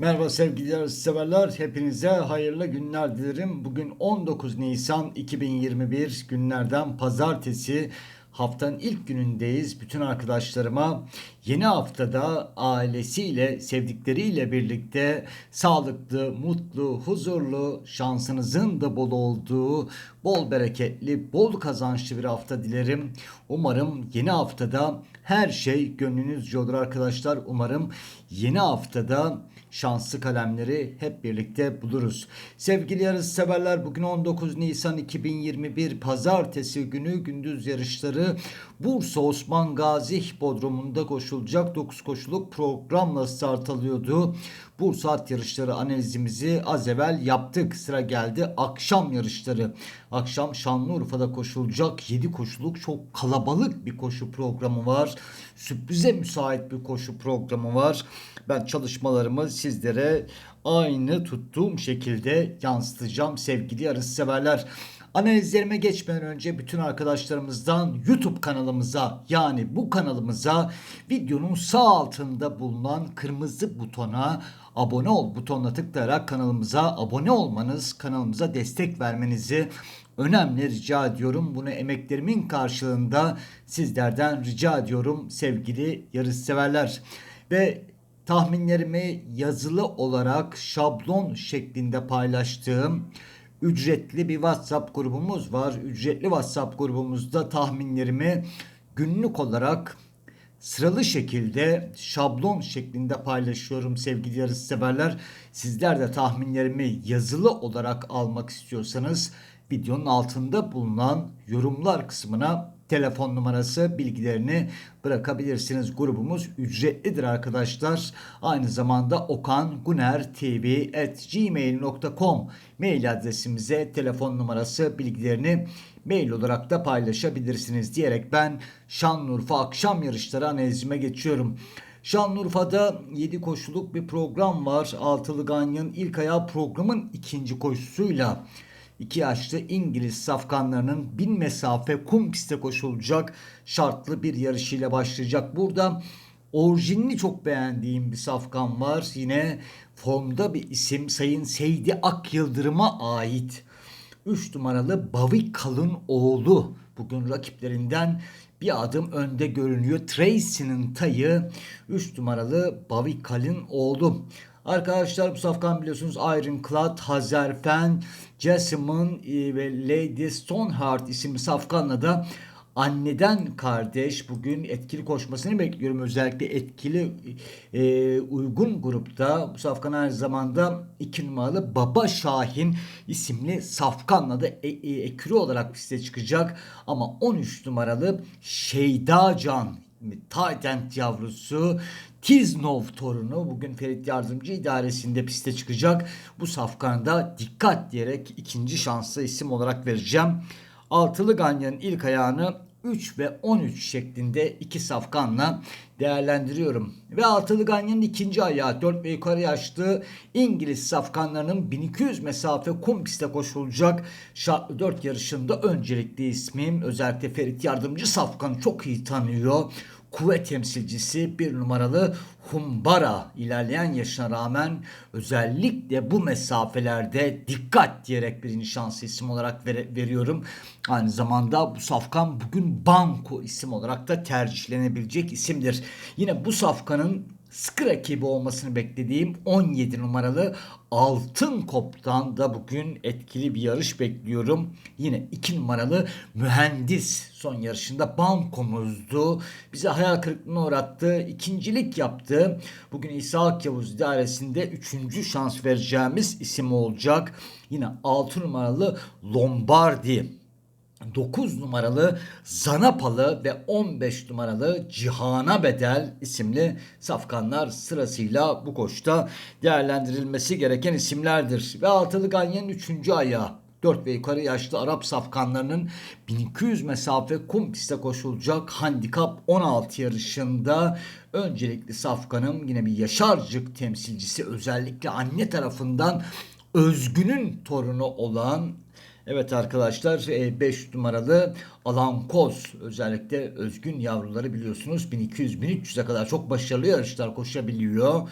Merhaba sevgili yarışseverler. Hepinize hayırlı günler dilerim. Bugün 19 Nisan 2021 günlerden pazartesi. Haftanın ilk günündeyiz. Bütün arkadaşlarıma yeni haftada ailesiyle, sevdikleriyle birlikte sağlıklı, mutlu, huzurlu, şansınızın da bol olduğu, bol bereketli, bol kazançlı bir hafta dilerim. Umarım yeni haftada her şey gönlünüzce olur arkadaşlar. Umarım yeni haftada şanslı kalemleri hep birlikte buluruz. Sevgili yarış severler bugün 19 Nisan 2021 pazartesi günü gündüz yarışları Bursa Osman Gazi Hipodromu'nda koşulacak 9 koşuluk programla start alıyordu. Bursa at yarışları analizimizi az evvel yaptık. Sıra geldi akşam yarışları. Akşam Şanlıurfa'da koşulacak 7 koşuluk çok kalabalık bir koşu programı var. Sürprize müsait bir koşu programı var. Ben çalışmalarımı sizlere aynı tuttuğum şekilde yansıtacağım sevgili yarış severler. Analizlerime geçmeden önce bütün arkadaşlarımızdan YouTube kanalımıza yani bu kanalımıza videonun sağ altında bulunan kırmızı butona abone ol butonuna tıklayarak kanalımıza abone olmanız, kanalımıza destek vermenizi önemli rica ediyorum. Bunu emeklerimin karşılığında sizlerden rica ediyorum sevgili yarışseverler. Ve tahminlerimi yazılı olarak şablon şeklinde paylaştığım ücretli bir WhatsApp grubumuz var. Ücretli WhatsApp grubumuzda tahminlerimi günlük olarak sıralı şekilde şablon şeklinde paylaşıyorum sevgili yarışseverler. Sizler de tahminlerimi yazılı olarak almak istiyorsanız videonun altında bulunan yorumlar kısmına telefon numarası bilgilerini bırakabilirsiniz. Grubumuz ücretlidir arkadaşlar. Aynı zamanda Okan Guner TV at gmail.com mail adresimize telefon numarası bilgilerini mail olarak da paylaşabilirsiniz diyerek ben Şanlıurfa akşam yarışları analizime geçiyorum. Şanlıurfa'da 7 koşuluk bir program var. Altılı Ganyan ilk ayağı programın ikinci koşusuyla İki yaşlı İngiliz safkanlarının bin mesafe kum piste koşulacak şartlı bir yarışıyla başlayacak. Burada orijinini çok beğendiğim bir safkan var. Yine formda bir isim Sayın Seydi Ak Yıldırım'a ait. 3 numaralı Bavik Kalın oğlu bugün rakiplerinden bir adım önde görünüyor. Tracy'nin tayı 3 numaralı Bavik Kalın oğlu. Arkadaşlar bu safkan biliyorsunuz Ironclad, Hazerfen, Jessamine e, ve Lady Stoneheart isimli safkanla da anneden kardeş bugün etkili koşmasını bekliyorum. Özellikle etkili e, uygun grupta bu safkan aynı zamanda 2 numaralı Baba Şahin isimli safkanla da e, e, ekürü olarak piste çıkacak. Ama 13 numaralı Şeyda Can Taytent yavrusu Tiznov torunu bugün Ferit Yardımcı idaresinde piste çıkacak. Bu safkanda dikkat diyerek ikinci şanslı isim olarak vereceğim. Altılı Ganyan'ın ilk ayağını 3 ve 13 şeklinde iki safkanla değerlendiriyorum. Ve Altılı Ganyan'ın ikinci ayağı 4 ve yukarı yaşlı İngiliz safkanlarının 1200 mesafe kum piste koşulacak şartlı 4 yarışında öncelikli ismim özellikle Ferit Yardımcı safkanı çok iyi tanıyor kuvvet temsilcisi bir numaralı Humbara ilerleyen yaşına rağmen özellikle bu mesafelerde dikkat diyerek birinci şans isim olarak ver- veriyorum. Aynı zamanda bu safkan bugün Banko isim olarak da tercihlenebilecek isimdir. Yine bu safkanın sıkı rakibi olmasını beklediğim 17 numaralı Altın Kop'tan da bugün etkili bir yarış bekliyorum. Yine 2 numaralı Mühendis son yarışında bankomuzdu. Bize hayal kırıklığına uğrattı. ikincilik yaptı. Bugün İsa Yavuz idaresinde 3. şans vereceğimiz isim olacak. Yine 6 numaralı Lombardi 9 numaralı Zanapalı ve 15 numaralı Cihana Bedel isimli safkanlar sırasıyla bu koşta değerlendirilmesi gereken isimlerdir. Ve altılı ganyanın 3. ayağı 4 ve yukarı yaşlı Arap safkanlarının 1200 mesafe kum piste koşulacak handikap 16 yarışında öncelikli safkanım yine bir Yaşarcık temsilcisi özellikle anne tarafından Özgün'ün torunu olan Evet arkadaşlar 5 numaralı Alan Koz özellikle özgün yavruları biliyorsunuz 1200-1300'e kadar çok başarılı yarışlar koşabiliyor.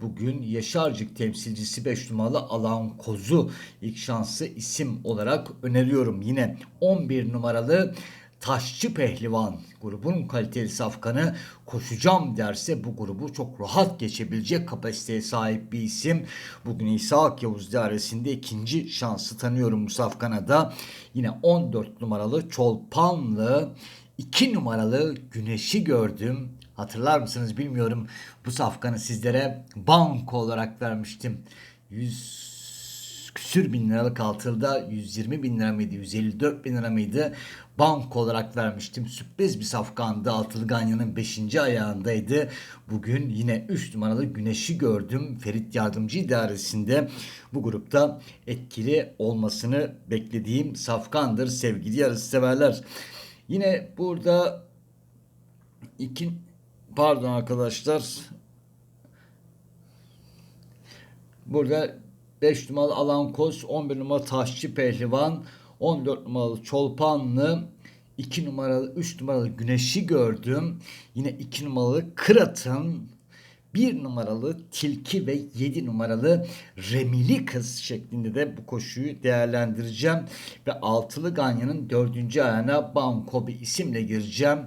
Bugün Yaşarcık temsilcisi 5 numaralı Alan Koz'u ilk şansı isim olarak öneriyorum. Yine 11 numaralı Taşçı Pehlivan grubun kaliteli safkanı koşacağım derse bu grubu çok rahat geçebilecek kapasiteye sahip bir isim. Bugün İsa Yavuz dairesinde ikinci şansı tanıyorum bu safkana da. Yine 14 numaralı Çolpanlı 2 numaralı Güneş'i gördüm. Hatırlar mısınız bilmiyorum. Bu safkanı sizlere banko olarak vermiştim. 100 küsür bin liralık altılda 120 bin lira mıydı 154 bin lira mıydı bank olarak vermiştim. Sürpriz bir safkandı. Altılı Ganyan'ın 5. ayağındaydı. Bugün yine 3 numaralı Güneş'i gördüm. Ferit Yardımcı İdaresi'nde bu grupta etkili olmasını beklediğim safkandır sevgili yarış severler. Yine burada iki pardon arkadaşlar burada 5 numaralı Alan Kos, 11 numaralı Taşçı Pehlivan, 14 numaralı Çolpanlı, 2 numaralı 3 numaralı Güneş'i gördüm. Yine 2 numaralı Kırat'ın 1 numaralı Tilki ve 7 numaralı Remili Kız şeklinde de bu koşuyu değerlendireceğim. Ve altılı Ganya'nın 4. ayağına Banko bir isimle gireceğim.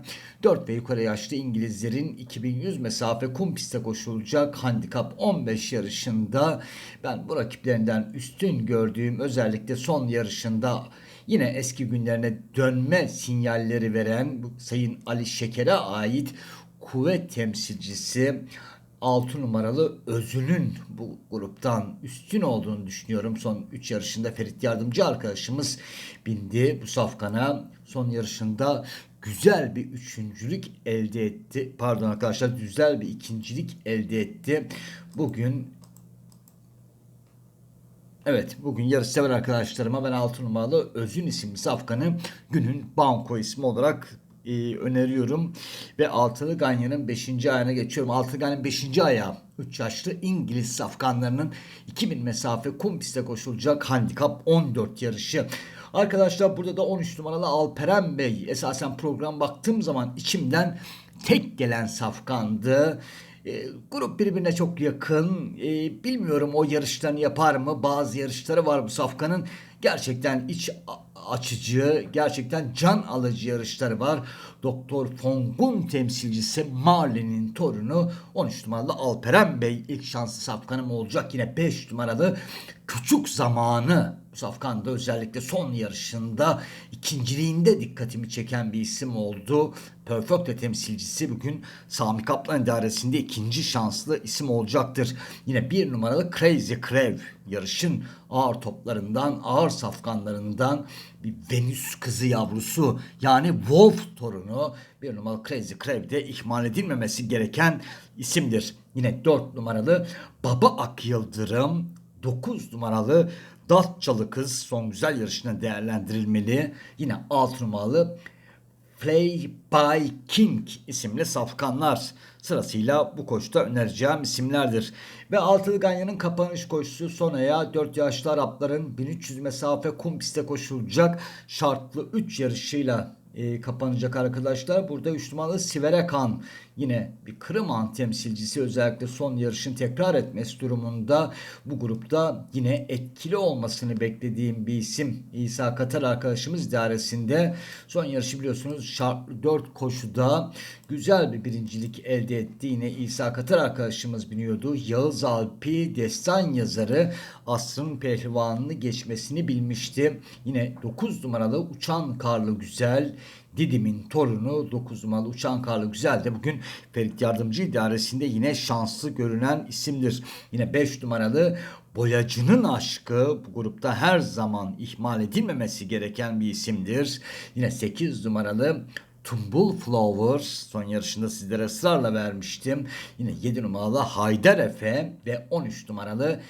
4 ve yukarı yaşlı İngilizlerin 2100 mesafe kum pistte koşulacak handikap 15 yarışında ben bu rakiplerinden üstün gördüğüm özellikle son yarışında yine eski günlerine dönme sinyalleri veren Sayın Ali Şeker'e ait kuvvet temsilcisi 6 numaralı Özün'ün bu gruptan üstün olduğunu düşünüyorum. Son 3 yarışında Ferit Yardımcı arkadaşımız bindi bu safkana. Son yarışında güzel bir üçüncülük elde etti. Pardon arkadaşlar güzel bir ikincilik elde etti. Bugün Evet bugün yarış sever arkadaşlarıma ben 6 numaralı Özün isimli safkanı günün banko ismi olarak e, öneriyorum. Ve altılı Ganyan'ın 5. ayağına geçiyorum. Altılı Ganyan'ın 5. ayağı 3 yaşlı İngiliz safkanlarının 2000 mesafe kum pistte koşulacak handikap 14 yarışı. Arkadaşlar burada da 13 numaralı Alperen Bey esasen program baktığım zaman içimden tek gelen safkandı. E, grup birbirine çok yakın. E, bilmiyorum o yarışlarını yapar mı? Bazı yarışları var bu safkanın. Gerçekten iç açıcı, gerçekten can alıcı yarışları var. Doktor Fongun temsilcisi Marlin'in torunu 13 numaralı Alperen Bey ilk şanslı safkanım olacak. Yine 5 numaralı küçük zamanı Safkan'da özellikle son yarışında ikinciliğinde dikkatimi çeken bir isim oldu. Perfecto temsilcisi bugün Sami Kaplan idaresinde ikinci şanslı isim olacaktır. Yine bir numaralı Crazy Crev yarışın ağır toplarından, ağır safkanlarından bir Venüs kızı yavrusu yani Wolf torunu bir numaralı Crazy Crev de ihmal edilmemesi gereken isimdir. Yine dört numaralı Baba Ak Yıldırım 9 numaralı Datçalı kız son güzel yarışına değerlendirilmeli. Yine 6 numaralı Play by King isimli safkanlar sırasıyla bu koşuda önereceğim isimlerdir. Ve Altılı Ganyan'ın kapanış koşusu son ayağı 4 yaşlı Arapların 1300 mesafe kum piste koşulacak şartlı 3 yarışıyla e, kapanacak arkadaşlar. Burada 3 numaralı Siverekan yine bir Kırım temsilcisi özellikle son yarışın tekrar etmesi durumunda bu grupta yine etkili olmasını beklediğim bir isim. İsa Katar arkadaşımız idaresinde. Son yarışı biliyorsunuz şartlı 4 koşuda güzel bir birincilik elde etti. Yine İsa Katar arkadaşımız biniyordu. Yağız Alpi destan yazarı asrın pehlivanını geçmesini bilmişti. Yine 9 numaralı Uçan Karlı Güzel Didim'in torunu 9 numaralı Uçan Karlı Güzel de bugün Ferit Yardımcı İdaresi'nde yine şanslı görünen isimdir. Yine 5 numaralı Boyacının aşkı bu grupta her zaman ihmal edilmemesi gereken bir isimdir. Yine 8 numaralı Tumbul Flowers son yarışında sizlere ısrarla vermiştim. Yine 7 numaralı Haydar Efe ve 13 numaralı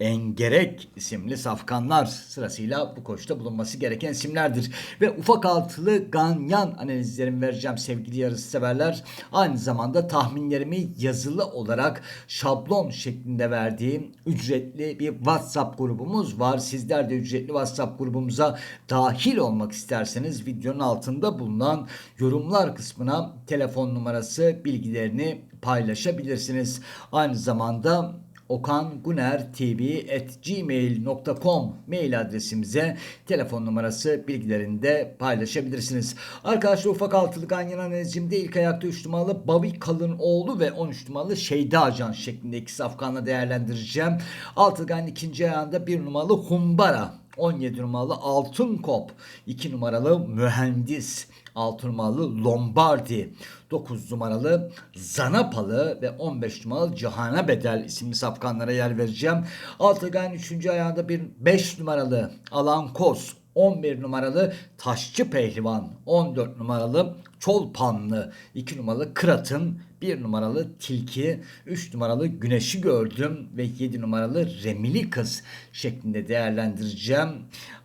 Engerek isimli safkanlar sırasıyla bu koşta bulunması gereken isimlerdir. Ve ufak altılı ganyan analizlerimi vereceğim sevgili yarısı severler. Aynı zamanda tahminlerimi yazılı olarak şablon şeklinde verdiğim ücretli bir WhatsApp grubumuz var. Sizler de ücretli WhatsApp grubumuza dahil olmak isterseniz videonun altında bulunan yorumlar kısmına telefon numarası bilgilerini paylaşabilirsiniz. Aynı zamanda okanguner.tv@gmail.com mail adresimize telefon numarası bilgilerini de paylaşabilirsiniz. Arkadaşlar ufak altılı ganyan analizimde ilk ayakta 3 numaralı Babi Kalınoğlu ve 13 numaralı Şeyda Ajan şeklinde iki safkanla değerlendireceğim. Altılı ganyan ikinci ayağında 1 numaralı Humbara 17 numaralı Altın Kop, 2 numaralı Mühendis, 6 numaralı Lombardi, 9 numaralı Zanapalı ve 15 numaralı Cihana Bedel isimli safkanlara yer vereceğim. Altıgan 3. ayağında bir 5 numaralı Alan Kos, 11 numaralı Taşçı Pehlivan, 14 numaralı Çolpanlı, 2 numaralı Kırat'ın, 1 numaralı Tilki, 3 numaralı Güneşi Gördüm ve 7 numaralı Remili Kız şeklinde değerlendireceğim.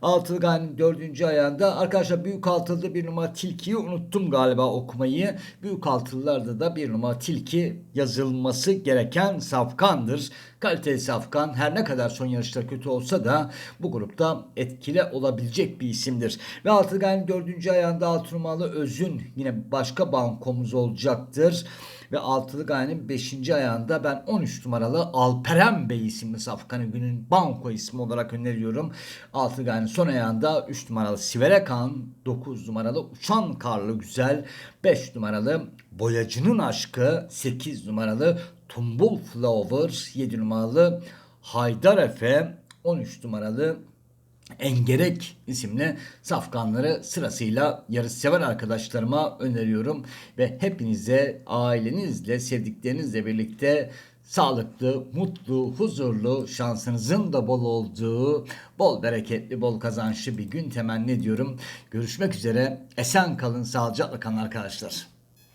Altılı Gani'nin 4. ayağında arkadaşlar büyük altılı 1 numara Tilki'yi unuttum galiba okumayı. Büyük altılılarda da 1 numara Tilki yazılması gereken safkandır. Kaliteli safkan her ne kadar son yarışta kötü olsa da bu grupta etkili olabilecek bir isimdir. Ve Altılı Gani'nin 4. ayağında 6 numaralı Özün yine başka bankomuz olacaktır. Ve altılı gayenin 5. ayağında ben 13 numaralı Alperen Bey isimli safkanı günün banko ismi olarak öneriyorum. Altılı gayenin son ayağında 3 numaralı Siverekan, 9 numaralı Uçan Karlı Güzel, 5 numaralı Boyacının Aşkı, 8 numaralı Tumbul Flower, 7 numaralı Haydar Efe, 13 numaralı Engerek isimli safkanları sırasıyla yarışsever arkadaşlarıma öneriyorum ve hepinize ailenizle, sevdiklerinizle birlikte sağlıklı, mutlu, huzurlu, şansınızın da bol olduğu, bol bereketli, bol kazançlı bir gün temenni ediyorum. Görüşmek üzere. Esen kalın, sağlıcakla kalın arkadaşlar.